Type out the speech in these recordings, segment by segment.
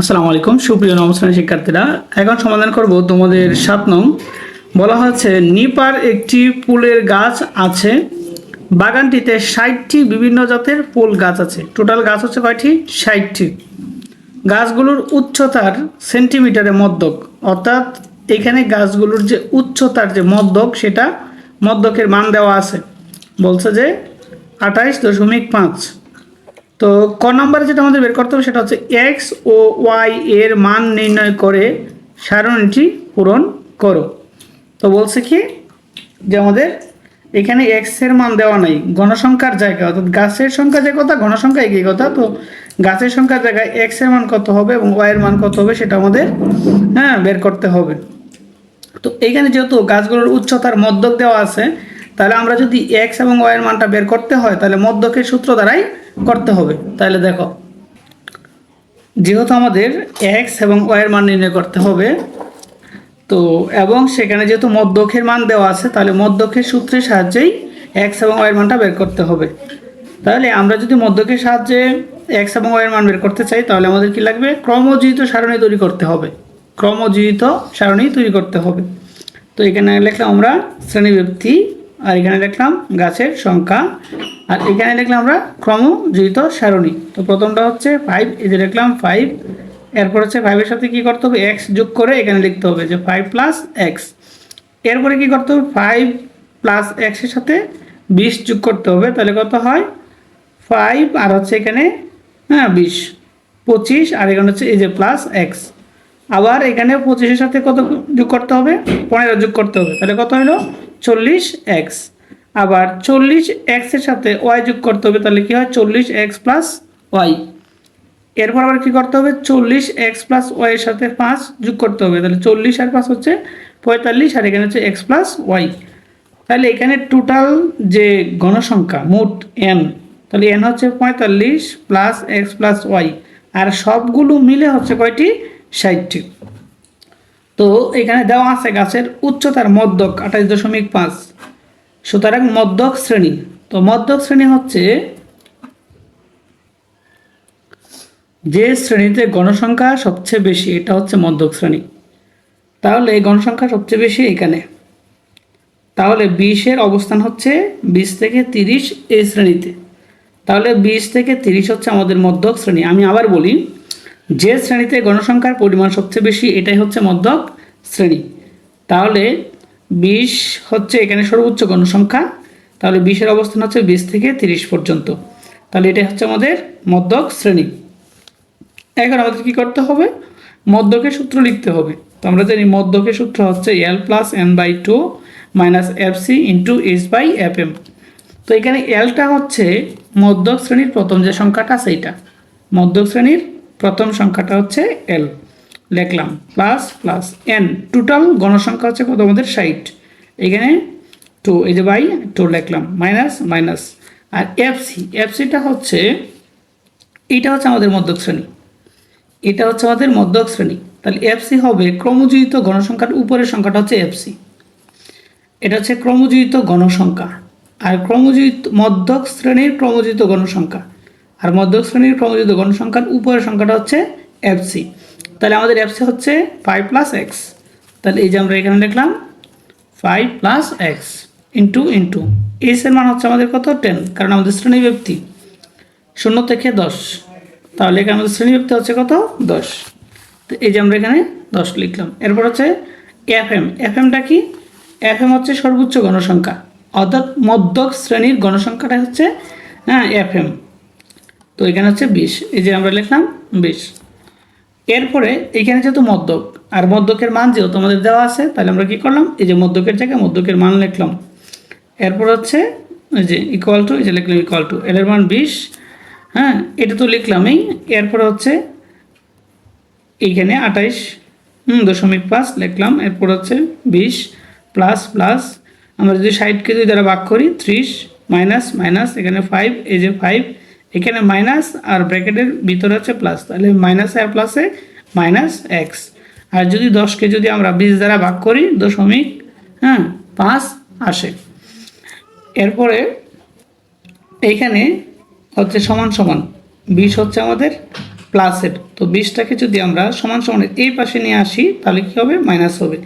আসসালামু আলাইকুম। সুপ্রিয় নমস্কার শিক্ষার্থীরা, এখন সমাধান করব তোমাদের সাত নং। বলা হচ্ছে নিপার একটি ফুলের গাছ আছে, বাগানটিতে ষাটটি বিভিন্ন জাতের ফুল গাছ আছে। টোটাল গাছ হচ্ছে কয়টি? ষাটটি। গাছগুলোর উচ্চতার সেন্টিমিটারে মদ্যক অর্থাৎ এখানে গাছগুলোর যে উচ্চতার যে মদ্যক সেটা মদ্যকের মান দেওয়া আছে। বলছে যে আঠাইশ দশমিক পাঁচ। তো ক নম্বরে যেটা আমাদের বের করতে হবে সেটা হচ্ছে এক্স ও ওয়াই এর মান নির্ণয় করে সারণীটি পূরণ করো। তো বলছে কি যে আমাদের এখানে এক্সের মান দেওয়া নাই গণসংখ্যার জায়গা, অর্থাৎ গাছের সংখ্যা যে কথা গণসংখ্যা একই কথা, তো গাছের সংখ্যার জায়গায় এক্সের মান কত হবে এবং ওয়াই এর মান কত হবে সেটা আমাদের হ্যাঁ বের করতে হবে। তো এইখানে যেহেতু গাছগুলোর উচ্চতার মধ্যক দেওয়া আছে তাহলে আমরা যদি এক্স এবং ওয়াই এর মানটা বের করতে হয়, তাহলে মধ্যকের সূত্র দ্বারাই করতে হবে। তাহলে দেখো, যেহেতু আমাদের এক্স এবং ওয়াই এর মান নির্ণয় করতে হবে, তো এবং সেখানে যেহেতু মধ্যকের মান দেওয়া আছে, তাহলে মধ্যকের সূত্রের সাহায্যেই এক্স এবং ওয়াই এর মানটা বের করতে হবে। তাহলে আমরা যদি মধ্যকের সাহায্যে এক্স এবং ওয়াই এর মান বের করতে চাই, তাহলে আমাদের কি লাগবে? ক্রমজিত সারণী তৈরি করতে হবে। ক্রমজিত সারণী তৈরি করতে হবে। তো এখানে লিখলাম আমরা শ্রেণীব্যক্তি আর এখানে লিখলাম গাছের সংখ্যা। আর এখানে লিখলাম আমরা ক্রমজিত সারণী। তো প্রথমটা হচ্ছে ফাইভ এই যে লিখলাম ফাইভ এরপর হচ্ছে ফাইভের সাথে কি করতে হবে? এক্স যোগ করে এখানে লিখতে হবে যে ফাইভ প্লাস এক্স এরপরে কি করতে হবে? ফাইভ প্লাস এক্সের সাথে বিশ যোগ করতে হবে। তাহলে কত হয়? ফাইভ আর হচ্ছে এখানে হ্যাঁ বিশ। পঁচিশ, আর এখানে হচ্ছে এই যে প্লাস এক্স আবার এখানে পঁচিশের সাথে কত যোগ করতে হবে? পনেরো যোগ করতে হবে। তাহলে কত হলো? চল্লিশ এক্স। আবার চল্লিশ এক্সের সাথে ওয়াই যোগ করতে হবে, তাহলে কি হয়? চল্লিশ এক্স প্লাস ওয়াই। এরপর আবার কি করতে হবে? চল্লিশ এক্স প্লাস ওয়াই এর সাথে পাঁচ যোগ করতে হবে, তাহলে চল্লিশ আর পাঁচ হচ্ছে পঁয়তাল্লিশ, আর এখানে হচ্ছে এক্স প্লাস ওয়াই। তাহলে এখানে টোটাল যে গণসংখ্যা মোট এন তাহলে এন হচ্ছে পঁয়তাল্লিশ প্লাস এক্স প্লাস ওয়াই। আর সবগুলো মিলে হচ্ছে কয়টি? ষাটটি। তো এখানে দেওয়া আছে গাছের উচ্চতার মধ্যক আঠাশ দশমিক পাঁচ। সুতরাং মধ্যক শ্রেণি। তো মধ্যক শ্রেণি হচ্ছে যে শ্রেণীতে গণসংখ্যা সবচেয়ে বেশি, এটা হচ্ছে মধ্যক শ্রেণি। তাহলে গণসংখ্যা সবচেয়ে বেশি এখানে। তাহলে বিশের অবস্থান হচ্ছে বিশ থেকে তিরিশ এই শ্রেণীতে। তাহলে বিশ থেকে তিরিশ হচ্ছে আমাদের মধ্যক শ্রেণি। আমি আবার বলি যে শ্রেণীতে গণসংখ্যার পরিমাণ সবচেয়ে বেশি, এটাই হচ্ছে মধ্যক শ্রেণি। তাহলে বিশ হচ্ছে এখানে সর্বোচ্চ গণসংখ্যা, তাহলে বিশের অবস্থান হচ্ছে বিশ থেকে তিরিশ পর্যন্ত। তাহলে এটাই হচ্ছে আমাদের মধ্যক শ্রেণি। এখন আমাদের কী করতে হবে? মধ্যকের সূত্র লিখতে হবে। তো আমরা জানি মধ্যকের সূত্র হচ্ছে L plus N by two minus F C into H by F M তো এখানে এলটা হচ্ছে মধ্যক শ্রেণির প্রথম যে সংখ্যাটা সেইটা মধ্যক শ্রেণির প্রথম সংখ্যাটা হচ্ছে এল লিখলাম প্লাস প্লাস এন টোটাল গণসংখ্যা হচ্ছে কত? আমাদের ষাট। এখানে টু এই যে বাই টু লিখলাম মাইনাস মাইনাস আর এফ সি এফ সিটা হচ্ছে, এটা হচ্ছে আমাদের মধ্যক শ্রেণি। এটা হচ্ছে আমাদের মধ্যক শ্রেণি। তাহলে এফসি হবে ক্রমযোজিত গণসংখ্যার উপরের সংখ্যাটা হচ্ছে এফসি এটা হচ্ছে ক্রমযোজিত গণসংখ্যা। আর ক্রমযোজিত, মধ্যক শ্রেণির ক্রমযোজিত গণসংখ্যা। আর মধ্যক শ্রেণির ক্রমযোজিত গণসংখ্যার উপরের সংখ্যাটা হচ্ছে এফসি তাহলে আমাদের এফসি হচ্ছে ফাইভ প্লাস এক্স তাহলে এই যে আমরা এখানে লিখলাম five plus X into into এর মান হচ্ছে আমাদের কত? টেন কারণ আমাদের শ্রেণি ব্যক্তি শূন্য থেকে দশ। তাহলে এখানে আমাদের শ্রেণি ব্যক্তি হচ্ছে কত? দশ। তো এই যে আমরা এখানে দশ লিখলাম। এরপর হচ্ছে এফ এম এফ এমটা কি? এফ এম হচ্ছে সর্বোচ্চ গণসংখ্যা। অর্থাৎ মধ্যক শ্রেণির গণসংখ্যাটা হচ্ছে হ্যাঁ এফ এম তো এখানে হচ্ছে বিশ, এই যে আমরা লিখলাম বিশ। এরপরে এখানে যেহেতু মদ্যক আর মদ্যকের মান যেহেতু আমাদের দেওয়া আছে, তাহলে আমরা কি করলাম? এই যে মদ্যকের জায়গায় মদ্যকের মান লিখলাম। এরপর হচ্ছে যে ইকুয়াল টু এই যে লিখলাম ইকুয়াল টু এল এর মান বিশ। হ্যাঁ এটা তো লিখলামই। এরপর হচ্ছে এইখানে আঠাইশ দশমিক পাঁচ লিখলাম। এরপর হচ্ছে বিশ প্লাস প্লাস আমরা যদি ষাটকে দুই দ্বারা ভাগ করি, ত্রিশ মাইনাস মাইনাস এখানে ফাইভ এই যে ফাইভ এখানে মাইনাস আর ব্র্যাকেটের ভিতরে হচ্ছে প্লাস তাহলে মাইনাস আর প্লাসে মাইনাস এক্স আর যদি দশকে যদি আমরা বিশ দ্বারা ভাগ করি, দশমিক হ্যাঁ পাঁচ আসে। এরপরে এইখানে হচ্ছে সমান সমান, বিশ হচ্ছে আমাদের প্লাসের তো বিশটাকে যদি আমরা সমান সমান এই পাশে নিয়ে আসি, তাহলে কী হবে? মাইনাস হবে।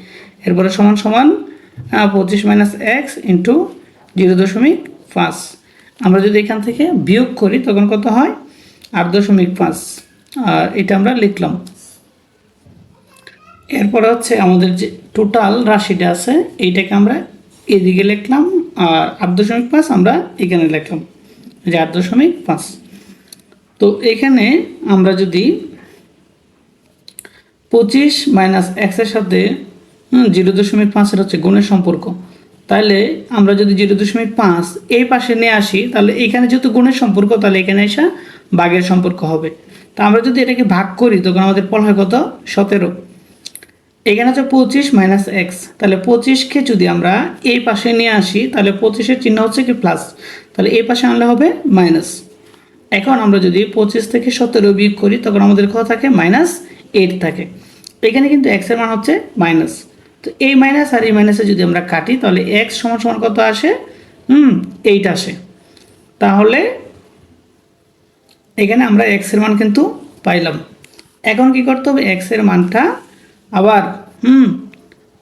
এরপরে সমান সমান পঁচিশ মাইনাস এক্স ইন্টু জিরো দশমিক পাঁচ। আমরা যদি এখান থেকে বিয়োগ করি, তখন কত হয়? আট দশমিক পাঁচ। আর এটা আমরা লিখলাম। এরপরে হচ্ছে আমাদের যে টোটাল রাশিটা আছে, এইটাকে আমরা এদিকে লিখলাম আর আট দশমিক পাঁচ আমরা এখানে লিখলাম। যে আট দশমিক পাঁচ। তো এখানে আমরা যদি পঁচিশ মাইনাস এক্সের সাথে জিরো দশমিক পাঁচের হচ্ছে গুণের সম্পর্ক তাহলে আমরা যদি জিরো দশমিক পাঁচ এই পাশে নিয়ে আসি, তাহলে এখানে যেহেতু গুণের সম্পর্ক, তাহলে এখানে এসে বাঘের সম্পর্ক হবে। তা আমরা যদি এটাকে ভাগ করি, তখন আমাদের ফল হয় কত? সতেরো। এখানে হচ্ছে পঁচিশ মাইনাস এক্স তাহলে পঁচিশকে যদি আমরা এই পাশে নিয়ে আসি, তাহলে পঁচিশের চিহ্ন হচ্ছে কি প্লাস তাহলে এই পাশে আনলে হবে মাইনাস এখন আমরা যদি পঁচিশ থেকে সতেরো বিয়োগ করি, তখন আমাদের কথা থাকে? মাইনাস এইট থাকে। এখানে কিন্তু এক্সের মান হচ্ছে মাইনাস তো এই মাইনাস আর এই মাইনাসে যদি আমরা কাটি, তাহলে এক্স সমান সমান কত আসে? হুম এইট আসে। তাহলে এখানে আমরা এক্সের মান কিন্তু পাইলাম। এখন কি করতে হবে? এক্সের মানটা আবার, হুম,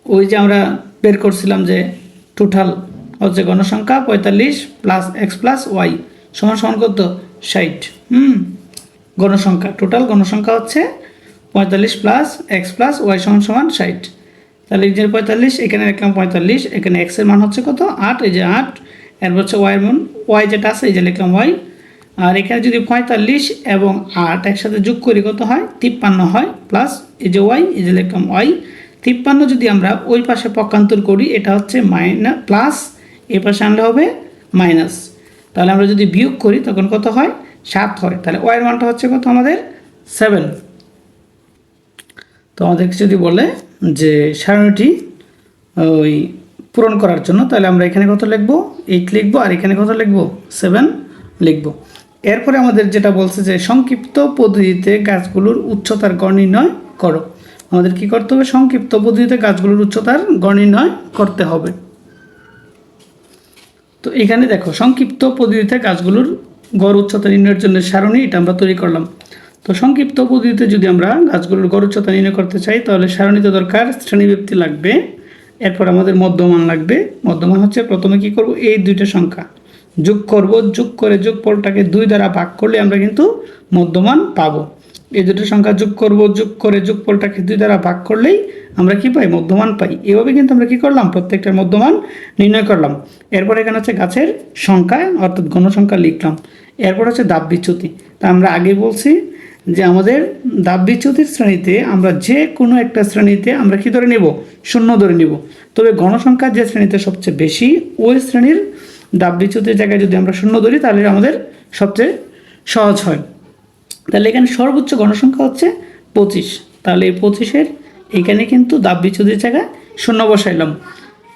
ওই যে আমরা বের করছিলাম যে টোটাল হচ্ছে গণসংখ্যা পঁয়তাল্লিশ প্লাস এক্স প্লাস ওয়াই সমান সমান কত? ষাট। হুম গণসংখ্যা টোটাল গণসংখ্যা হচ্ছে পঁয়তাল্লিশ প্লাস এক্স প্লাস ওয়াই সমান সমান ষাট। তাহলে এই যে পঁয়তাল্লিশ, এখানে লিখলাম পঁয়তাল্লিশ, এখানে এক্সের মান হচ্ছে কত? আট, এই যে আট এরপর হচ্ছে ওয়াইয়ের মান ওয়াই যেটা আছে, এই যে লিখলাম ওয়াই আর এখানে যদি পঁয়তাল্লিশ এবং আট একসাথে যোগ করি কত হয়? তিপ্পান্ন হয় প্লাস এই যে ওয়াই এই যে লিখলাম ওয়াই তিপ্পান্ন যদি আমরা ওই পাশে পক্ষান্তর করি, এটা হচ্ছে মাইনাস প্লাস এ পাশে আনলে হবে মাইনাস তাহলে আমরা যদি বিয়োগ করি, তখন কত হয়? সাত হয়। তাহলে ওয়াইয়ের মানটা হচ্ছে কত আমাদের? সেভেন তো আমাদেরকে যদি বলে যে সারণীটি ওই পূরণ করার জন্য, তাহলে আমরা এখানে কত লিখব? এইট লিখব, আর এখানে কত লিখব? সেভেন লিখব। এরপরে আমাদের যেটা বলছে যে সংক্ষিপ্ত পদ্ধতিতে গাছগুলোর উচ্চতার গড় নির্ণয় করো। আমাদের কি করতে হবে? সংক্ষিপ্ত পদ্ধতিতে গাছগুলোর উচ্চতার গড় নির্ণয় করতে হবে। তো এখানে দেখো, সংক্ষিপ্ত পদ্ধতিতে গাছগুলোর গড় উচ্চতা নির্ণয়ের জন্য সারণী, এটা আমরা তৈরি করলাম। তো সংক্ষিপ্ত পদ্ধতিতে যদি আমরা গাছগুলোর গড় উচ্চতা নির্ণয় করতে চাই, তাহলে সারণীতে দরকার শ্রেণীব্যক্তি লাগবে, এরপর আমাদের মধ্যমান লাগবে। মধ্যমান হচ্ছে প্রথমে কি করব? এই দুইটা সংখ্যা। যোগ করব, যোগ করে যোগফলটাকে দুই দ্বারা ভাগ করলে আমরা কিন্তু মধ্যমান পাবো। এই দুটো সংখ্যা যোগ করব, যোগ করে যোগফলটাকে দুই দ্বারা ভাগ করলেই আমরা কি পাই? মধ্যমান পাই। এভাবে কিন্তু আমরা কি করলাম? প্রত্যেকটার মধ্যমান নির্ণয় করলাম। এরপর এখানে হচ্ছে গাছের সংখ্যা, অর্থাৎ গণসংখ্যা লিখলাম। এরপর হচ্ছে দাব বিচ্যুতি। তা আমরা আগে বলছি আমাদের দাব বিচ্যুতির শ্রেণীতে আমরা যে কোনো একটা শ্রেণীতে আমরা কি ধরে নেব? শূন্য ধরে নেব। তবে গণসংখ্যার যে শ্রেণীতে সবচেয়ে বেশি, ওই শ্রেণির দাব বিচ্যুতির জায়গায় যদি আমরা শূন্য ধরি, তাহলে আমাদের সবচেয়ে সহজ হয়। তাহলে এখানে সর্বোচ্চ গণসংখ্যা হচ্ছে পঁচিশ। তাহলে এই পঁচিশের এখানে কিন্তু দাব বিচ্যুতির জায়গায় শূন্য বসাইলাম।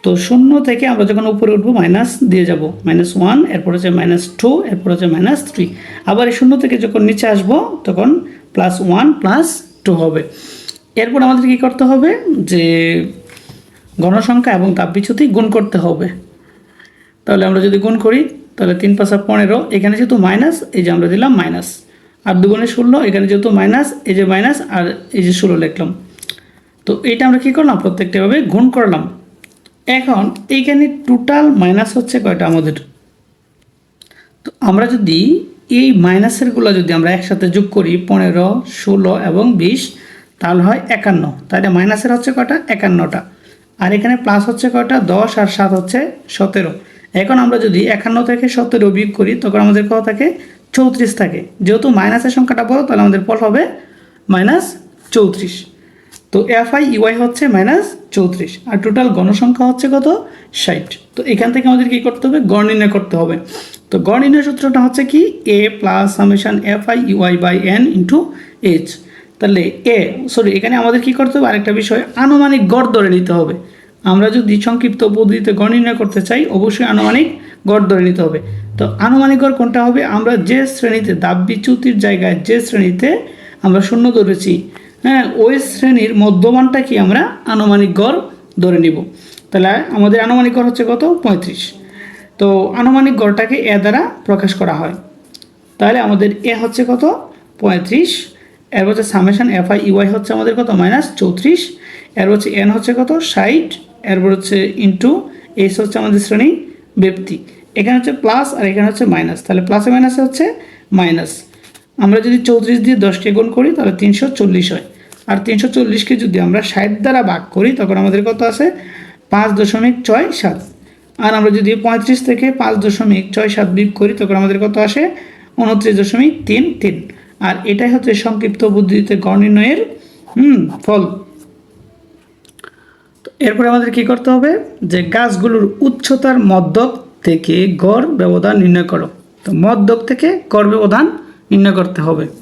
তো শূন্য থেকে আমরা যখন উপরে উঠবো মাইনাস দিয়ে যাব মাইনাস ওয়ান এরপর হচ্ছে মাইনাস টু এরপর হচ্ছে মাইনাস থ্রি আবার এই শূন্য থেকে যখন নিচে আসব, তখন প্লাস ওয়ান প্লাস টু হবে। এরপর আমাদের কী করতে হবে? যে গণসংখ্যা এবং তাপবিচ্যুতি গুণ করতে হবে। তাহলে আমরা যদি গুণ করি, তাহলে তিন পাঁচা পনেরো, এখানে যেহেতু মাইনাস এই যে আমরা দিলাম মাইনাস আর দুগুণে ষোলো, এখানে যেহেতু মাইনাস এই যে মাইনাস আর এই যে ষোলো লিখলাম। তো এইটা আমরা কী করলাম? প্রত্যেকটাভাবে গুণ করলাম। এখন এইখানে টোটাল মাইনাস হচ্ছে কয়টা আমাদের? তো আমরা যদি এই মাইনাসেরগুলো যদি আমরা একসাথে যোগ করি পনেরো, ষোলো এবং বিশ, তাহলে হয় একান্ন। তাহলে মাইনাসের হচ্ছে কয়টা? একান্নটা। আর এখানে প্লাস হচ্ছে কয়টা? দশ আর সাত হচ্ছে সতেরো। এখন আমরা যদি একান্ন থেকে সতেরো বিয়োগ করি, তখন আমাদের কত থাকে? চৌত্রিশ থাকে। যেহেতু মাইনাসের সংখ্যাটা বড়, তাহলে আমাদের ফল হবে মাইনাস চৌত্রিশ। তো এফ আই ইউআই হচ্ছে মাইনাস চৌত্রিশ, আর টোটাল গণসংখ্যা হচ্ছে কত? ষাট। তো এখান থেকে আমাদের কী করতে হবে? গড় নির্ণয় করতে হবে। তো গড় নির্ণয় সূত্রটা হচ্ছে কি? A plus summation F I U I by N into H তাহলে এ সরি এখানে আমাদের কী করতে হবে? আরেকটা বিষয়, আনুমানিক গড় ধরে নিতে হবে। আমরা যদি সংক্ষিপ্ত পদ্ধতিতে গড় নির্ণয় করতে চাই, অবশ্যই আনুমানিক গড় ধরে নিতে হবে। তো আনুমানিক গড় কোনটা হবে? আমরা যে শ্রেণীতে দাব বিচ্যুতির জায়গায় যে শ্রেণীতে আমরা শূন্য ধরেছি হ্যাঁ ওই শ্রেণির মধ্যমানটা কি আমরা আনুমানিক গড় ধরে নিব? তাহলে আমাদের আনুমানিক গড় হচ্ছে কত? পঁয়ত্রিশ। তো আনুমানিক গড়টাকে এ দ্বারা প্রকাশ করা হয়। তাহলে আমাদের এ হচ্ছে কত? পঁয়ত্রিশ। এর হচ্ছে সামেশন এফ আই ইউআই হচ্ছে আমাদের কত? মাইনাস চৌত্রিশ। এর হচ্ছে এন হচ্ছে কত? ষাট। এরপর হচ্ছে ইন্টু এস হচ্ছে আমাদের শ্রেণি ব্যক্তি। এখানে হচ্ছে প্লাস আর এখানে হচ্ছে মাইনাস। তাহলে প্লাসে মাইনাসে হচ্ছে মাইনাস। আমরা যদি চৌত্রিশ দিয়ে দশকে গুণ করি, তাহলে তিনশো চল্লিশ হয়। আর তিনশো চল্লিশকে যদি আমরা ষাট দ্বারা ভাগ করি, তখন আমাদের কত আছে? পাঁচ দশমিক ছয় সাত। আর আমরা যদি পঁয়ত্রিশ থেকে পাঁচ দশমিক ছয় সাত বিপ করি, তখন আমাদের কত আসে? উনত্রিশ দশমিক তিন তিন। আর এটাই হচ্ছে সংক্ষিপ্ত বুদ্ধিতে গড় নির্ণয়ের, হুম, ফল। তো এরপরে আমাদের কি করতে হবে? যে গাছগুলোর উচ্চতার মধ্যক থেকে গড় ব্যবধান নির্ণয় করো। তো মধ্যক থেকে গড় ব্যবধান নির্ণয় করতে হবে।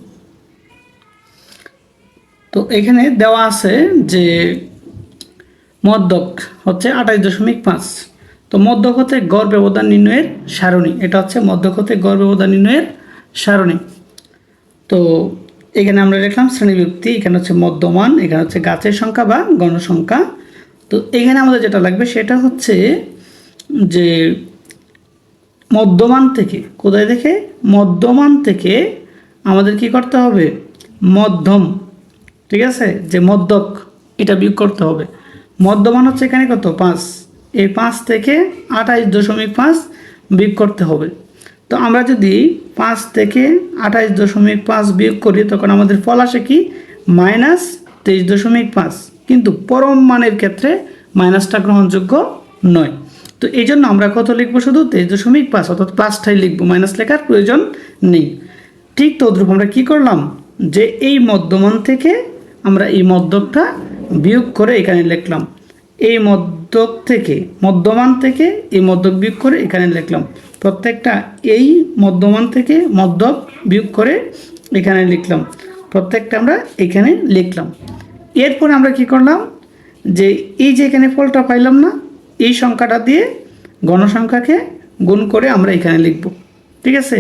তো এখানে দেওয়া আছে যে মদ্যক হচ্ছে আঠাশ দশমিক পাঁচ। তো মদ্যক হতে গড় ব্যবধান নির্ণয়ের সারণী। এটা হচ্ছে মধ্যক হতে গড় ব্যবধান নির্ণয়ের সারণী। তো এখানে আমরা লিখলাম শ্রেণীবিভক্তি এখানে হচ্ছে মদ্যমান এখানে হচ্ছে গাছের সংখ্যা বা গণসংখ্যা। তো এখানে আমাদের যেটা লাগবে সেটা হচ্ছে যে মদ্যমান থেকে, কোথায় দেখে মদ্যমান থেকে আমাদের কি করতে হবে? মধ্যম। ঠিক আছে? যে মধ্যক এটা বিয়োগ করতে হবে। মধ্যমান হচ্ছে এখানে কত? পাঁচ। এই পাঁচ থেকে আঠাইশ দশমিক পাঁচ বিয়োগ করতে হবে। তো আমরা যদি পাঁচ থেকে আঠাইশ দশমিক পাঁচ বিয়োগ করি, তখন আমাদের ফল আসে কি? মাইনাস তেইশ দশমিক পাঁচ। কিন্তু পরম মানের ক্ষেত্রে মাইনাসটা গ্রহণযোগ্য নয়। তো এই জন্য আমরা কত লিখব শুধু? তেইশ দশমিক পাঁচ। অর্থাৎ পাঁচটাই লিখব। মাইনাস লেখার প্রয়োজন নেই। ঠিক তদ্রুপ আমরা কি করলাম? যে এই মধ্যমান থেকে আমরা এই মধ্যকটা বিয়োগ করে এখানে লিখলাম। এই মধ্যক থেকে মধ্যমান থেকে এই মধ্যক বিয়োগ করে এখানে লিখলাম। প্রত্যেকটা এই মধ্যমান থেকে মধ্যক বিয়োগ করে এখানে লিখলাম। প্রত্যেকটা আমরা এখানে লিখলাম। এরপর আমরা কি করলাম? যে এই যে এখানে ফলটা পাইলাম না, এই সংখ্যাটা দিয়ে গণসংখ্যাকে গুণ করে আমরা এখানে লিখব। ঠিক আছে?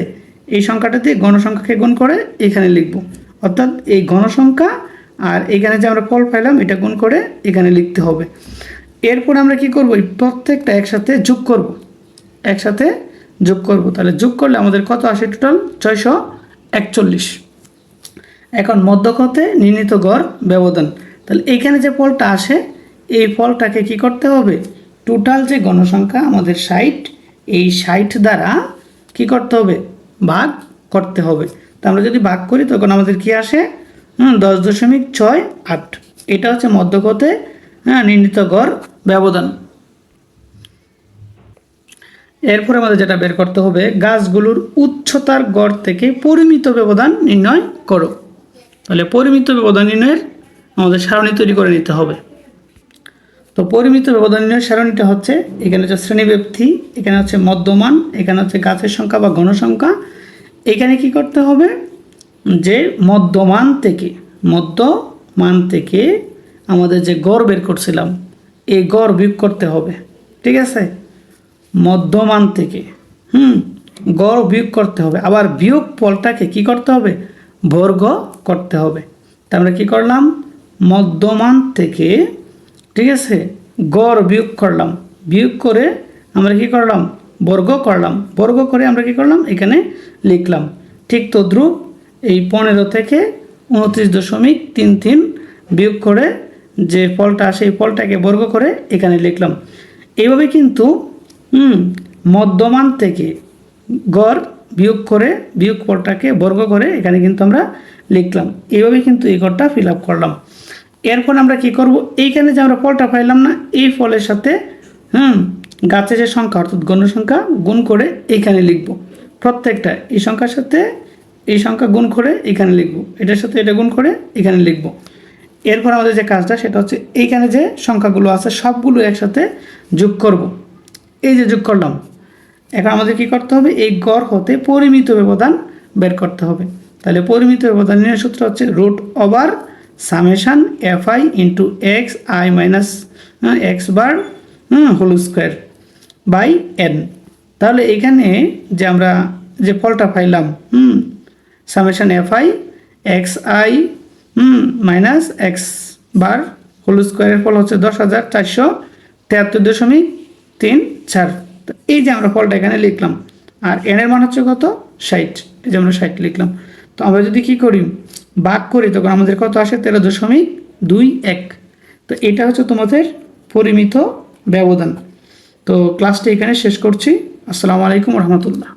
এই সংখ্যাটা দিয়ে গণসংখ্যাকে গুণ করে এখানে লিখব। অর্থাৎ এই গণসংখ্যা আর এখানে যে আমরা ফল পাইলাম, এটা গুণ করে এখানে লিখতে হবে। এরপর আমরা কি করব? এই প্রত্যেকটা একসাথে যোগ করব। একসাথে যোগ করব। তাহলে যোগ করলে আমাদের কত আসে টোটাল ছয়শো একচল্লিশ। এখন মধ্যকতে নির্ণীত গড় ব্যবধান। তাহলে এইখানে যে ফলটা আসে, এই ফলটাকে কি করতে হবে? টোটাল যে গণসংখ্যা আমাদের ষাট, এই ষাট দ্বারা কি করতে হবে? ভাগ করতে হবে। তো আমরা যদি ভাগ করি, তখন আমাদের কি আসে? হুম, দশ দশমিক ছয় আট। এটা হচ্ছে মধ্যকতে হ্যাঁ নির্ণীত গড় ব্যবধান। এরপরে আমাদের যেটা বের করতে হবে, গাছগুলোর উচ্চতার গড় থেকে পরিমিত ব্যবধান নির্ণয় করো। তাহলে পরিমিত ব্যবধান নির্ণয়ের আমাদের সারণী তৈরি করে নিতে হবে। তো পরিমিত ব্যবধান নির্ণয়ের সারণীটা হচ্ছে, এখানে হচ্ছে শ্রেণীব্যক্তি এখানে হচ্ছে মধ্যমান, এখানে হচ্ছে গাছের সংখ্যা বা গণসংখ্যা এখানে কি করতে হবে? যে মধ্যমান থেকে মধ্যমান থেকে আমাদের যে গড় বের করছিলাম, এই গড় বিয়োগ করতে হবে। ঠিক আছে? মধ্যমান থেকে, হুম, গড় বিয়োগ করতে হবে। আবার বিয়োগ ফলটাকে কি করতে হবে? বর্গ করতে হবে। তা আমরা কী করলাম? মধ্যমান থেকে, ঠিক আছে? গড় বিয়োগ করলাম। বিয়োগ করে আমরা কি করলাম? বর্গ করলাম। বর্গ করে আমরা কি করলাম? এখানে লিখলাম। ঠিক তদ্রুপ এই পনেরো থেকে উনত্রিশ দশমিক তিন তিন বিয়োগ করে যে ফলটা আসে এই ফলটাকে বর্গ করে এখানে লিখলাম। এইভাবে কিন্তু মধ্যমান থেকে গড় বিয়োগ করে বিয়োগ ফলটাকে বর্গ করে এখানে কিন্তু আমরা লিখলাম। এইভাবে কিন্তু এই ঘরটা ফিল আপ করলাম। এরপর আমরা কি করব? এইখানে যে আমরা ফলটা পাইলাম না, এই ফলের সাথে, হুম, গাছের যে সংখ্যা, অর্থাৎ গণ্য গণসংখ্যা গুণ করে এইখানে লিখব। প্রত্যেকটা, এই সংখ্যার সাথে এই সংখ্যা গুণ করে এখানে লিখব। এটার সাথে এটা গুণ করে এখানে লিখব। এরপর আমাদের যে কাজটা, সেটা হচ্ছে এইখানে যে সংখ্যাগুলো আছে, সবগুলো একসাথে যোগ করব। এই যে যোগ করলাম, এখন আমাদের কি করতে হবে? এই গড় হতে পরিমিত ব্যবধান বের করতে হবে। তাহলে পরিমিত ব্যবধান সূত্র হচ্ছে root over summation F I into X I minus X bar whole square by N. তাহলে এখানে যে আমরা যে ফলটা পাইলাম, হুম summation F I X I minus X bar whole স্কোয়ারের ফল হচ্ছে দশ হাজার চারশো তেহাত্তর দশমিক তিন চার। এই যে আমরা ফলটা এখানে লিখলাম, আর এনের মান হচ্ছে কত? ষাট। এই যে আমরা ষাট লিখলাম। তো আমরা যদি কি করি? ভাগ করি, তখন আমাদের কত আসে? তেরো দশমিক দুই এক। তো এটা হচ্ছে তোমাদের পরিমিত ব্যবধান। তো ক্লাসটি এখানে শেষ করছি। আসসালামু আলাইকুম রহমতুল্লাহ।